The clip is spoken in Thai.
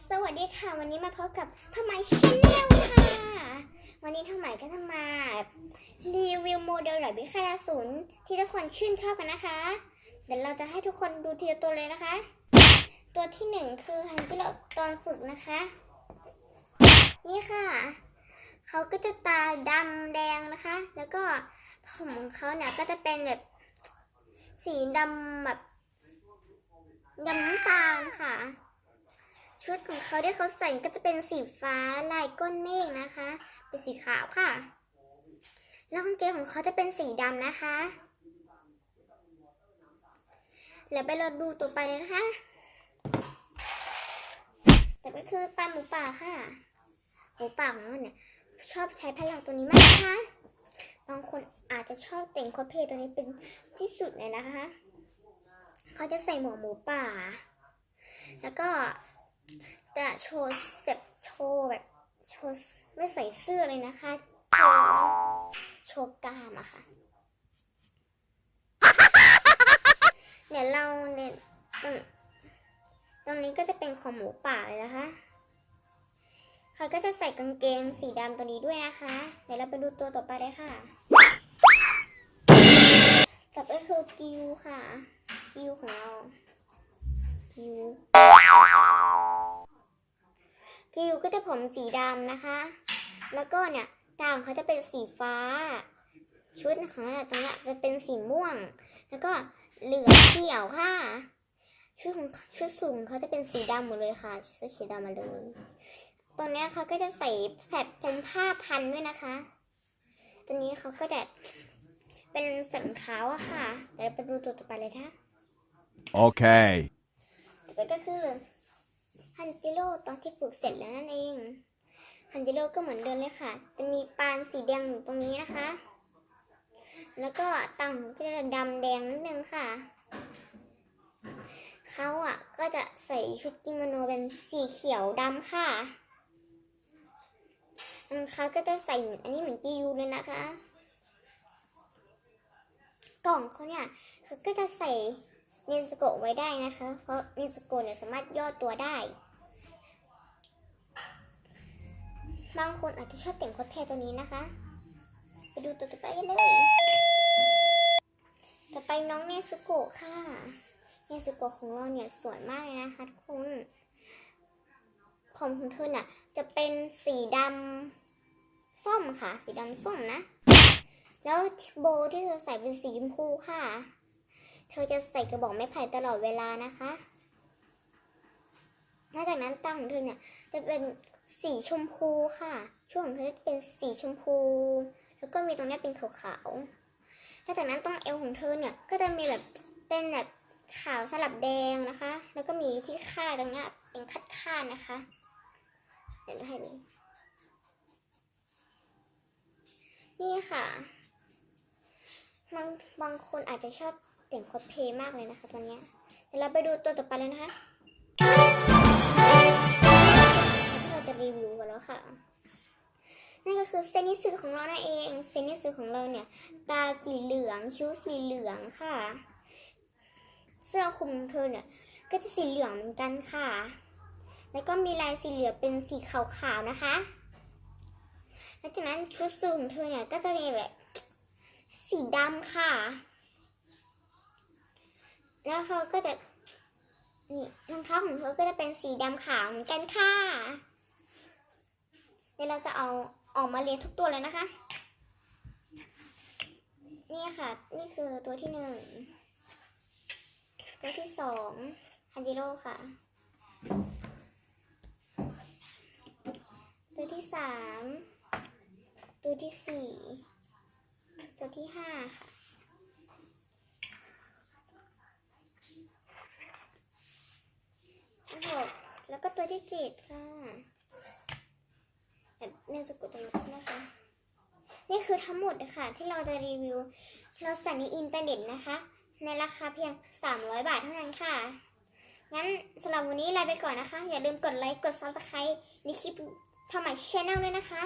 สวัสดีค่ะ วันนี้มาพบกับทำไมชาแนลค่ะ วันนี้ทำไมก็จะมารีวิวโมเดลหลายวิคาราศูนย์ที่ทุกคนชื่นชอบกันนะคะ เดี๋ยวเราจะให้ทุกคนดูทีละตัวเลยนะคะ ตัวที่หนึ่งคือฮันจิโร่ตอนฝึกนะคะ นี่ค่ะ เขาก็จะตาดำแดงนะคะ แล้วก็ผมของเขาเนี่ยก็จะเป็นแบบสีดำแบบดำน้ำตาลค่ะ ชุดของเขาที่เขาใส่ก็จะเป็นสีฟ้าลายก้นเมฆนะคะ เป็นสีขาวค่ะ แล้วกางเกงของเขาจะเป็นสีดำนะคะ แล้วไปเราดูตัวไปเลยนะคะ แต่ก็คือปลาหมูป่าค่ะหมูป่าของเราเนี่ยชอบใช้พลังตัวนี้มากนะคะ บางคนอาจจะชอบแต่งคอเพลย์ตัวนี้เป็นที่สุดเลยนะคะ เขาจะใส่หมวกหมูป่า แล้วก็ จะโชว์เซ็บโชว์แบบโชว์ไม่ใส่เสื้อเลยนะคะ โชว์โชว์กล้ามอะค่ะเดี๋ยวเราเนี่ยตรงตรงนี้ก็จะเป็นของหมูป่าเลยนะคะเขาก็จะใส่กางเกงสีดำตัวนี้ด้วยนะคะ เดี๋ยวเราไปดูตัวต่อไปเลยค่ะต่อไปคือกิวค่ะ กิวของเรา กิว กิวก็จะผมสีดำนะคะ แล้วก็เนี่ยตาของเขาจะเป็นสีฟ้า ชุดของเขาตรงนี้จะเป็นสีม่วง แล้วก็เหลืองเขียวค่ะ ชุดของชุดสูงเขาจะเป็นสีดำหมดเลยค่ะชุดสีดำมาเลยตรงนี้เขาก็จะใส่แผดเป็นผ้าพันด้วยนะคะ ตัวนี้เขาก็จะเป็นสันเท้าอะค่ะเดี๋ยวไปดูตัวต่อไปเลยค่ะ Okay. ต่อไปก็คือ ฮันจิโร่ตอนที่ฝึกเสร็จแล้วนั่นเอง ฮันจิโร่ก็เหมือนเดิมเลยค่ะ จะมีปานสีแดงอยู่ตรงนี้นะคะ แล้วก็ตังก็จะดำแดงนิดนึงค่ะ เขาอะก็จะใส่ชุดกิโมโนเป็นสีเขียวดำค่ะอันเขาก็จะใส่เหมือนอันนี้เหมือนกิยูเลยนะคะ กล่องเขาเนี่ยเขาก็จะใส่เนสโกะไว้ได้นะคะ เพราะเนสโกะเนี่ยสามารถย่อตัวได้ บางคนอาจจะชอบแต่งคอสเพลย์ตัวนี้นะคะ ไปดูตัวต่อไปกันเลย ต่อไปน้องเนสโกะค่ะ เนสโกะของเราเนี่ยสวยมากเลยนะคะทุกคนผมของเธอน่ะจะเป็นสีดำส้มค่ะ สีดำส้มนะ แล้วโบว์ที่เธอใส่เป็นสีชมพูค่ะ เธอจะใส่กระบอกไม้ไผ่ตลอดเวลานะคะ นอกจากนั้นตาของเธอเนี่ยจะเป็นสีชมพูค่ะ ช่วงของเธอจะเป็นสีชมพู แล้วก็มีตรงนี้เป็นขาวๆนอกจากนั้นตรงเอวของเธอเนี่ยก็จะมีแบบเป็นแบบขาวสลับแดงนะคะ แล้วก็มีที่ค่าตรงนี้เป็นคัดคาดนะคะ เดี๋ยวให้ดูนี่ค่ะบางบางคนอาจจะชอบแต่งคอสเพย์มากเลยนะคะตัวเนี้ยเดี๋ยวเราไปดูตัวต่อไปเลยนะคะ รีวิวกันแล้วค่ะ นั่นก็คือเซนิสึของเรานั่นเองเซนิสึของเราเนี่ย ตาสีเหลืองคิ้วสีเหลืองค่ะ เสื้อคลุมเธอเนี่ย ก็จะสีเหลืองเหมือนกันค่ะ แล้วก็มีลายสีเหลืองเป็นสีขาวๆนะคะหลังจากนั้นชุดสูทของเธอเนี่ยก็จะมีแบบสีดำค่ะ แล้วเขาก็จะนี่รองเท้าของเธอก็จะเป็นสีดำขาวเหมือนกันค่ะ ดี๋ยวเราจะเอาออกมาเรียงทุกตัวเลยนะคะ นี่ค่ะ นี่คือตัวที่หนึ่ง ตัวที่สองฮันจิโร่ค่ะ ตัวที่สาม ตัวที่สี่ ตัวที่ห้าค่ะหกแล้วก็ตัวที่เจ็ดค่ะ สกุตลกนะคะ นี่คือทั้งหมดนะคะที่เราจะรีวิว เราสั่งในอินเทอร์เน็ตนะคะ ในราคาเพียง 300 บาทเท่านั้นค่ะ งั้นสำหรับวันนี้ลาไปก่อนนะคะ อย่าลืมกดไลค์ กด subscribe ในคลิปทำใหม่ชแนลด้วยนะคะ